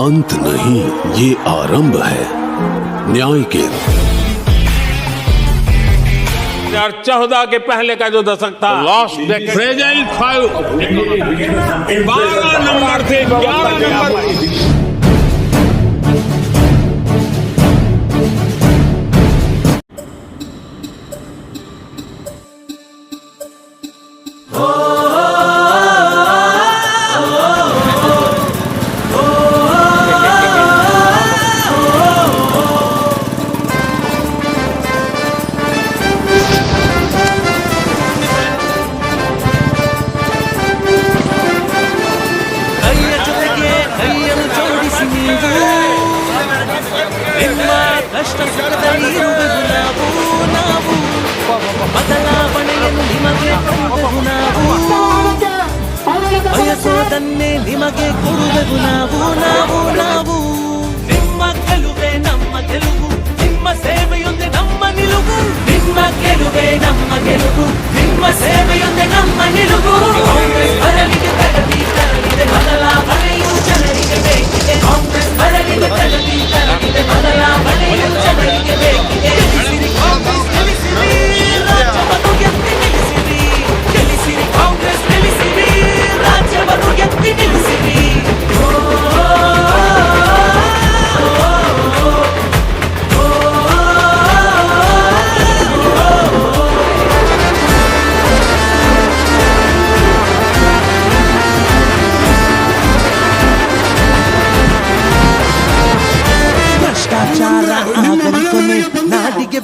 अंत नहीं ये आरंभ है। न्याय के हज़ार चौदह के पहले का जो दशक था। लास्ट प्रेजेंट फाइव बारह नंबर थे ग्यारह नंबर। ಜೋಡಿಸಿ ನೀವು ನಿಮ್ಮ ಕಷ್ಟ ಸುಖದಲ್ಲಿ ಇರುವೆವು ನಾವು ನಾವು ಬದಲಾವಣೆಯನ್ನು ನಿಮಗೆ ತಂದೆವು ನಾವು ಬಯಸೋದನ್ನೇ ನಿಮಗೆ ಕೊಡುವೆವು ನಾವು ನಾವು ನಾವು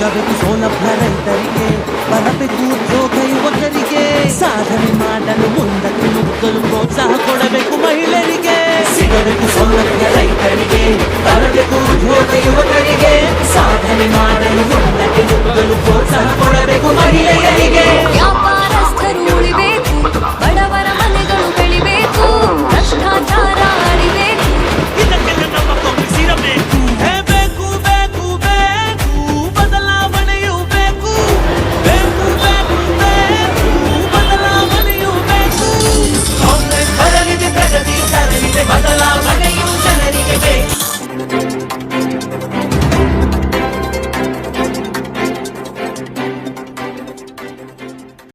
ಗಬೇಕು ಸೌಲಭ್ಯ ರೈತರಿಗೆ ಬರಬೇಕು ಉದ್ಯೋಗ ಯುವಕರಿಗೆ ಸಾಧನೆ ಮಾಡಲು ಮುಂದಕ್ಕೆ ನುಗ್ಗಲು ಪ್ರೋತ್ಸಾಹ ಕೊಡಬೇಕು ಮಹಿಳೆಯರಿಗೆ ಸಿಗಬೇಕು ಸೌಲಭ್ಯ ರೈತರಿಗೆ ಬರಬೇಕು ಉದ್ಯೋಗ ಯುವಕರಿಗೆ ಸಾಧನೆ ಮಾಡಲು ಮುಂದಕ್ಕೆ ನುಗ್ಗಲು ಪ್ರೋತ್ಸಾಹ ಕೊಡಬೇಕು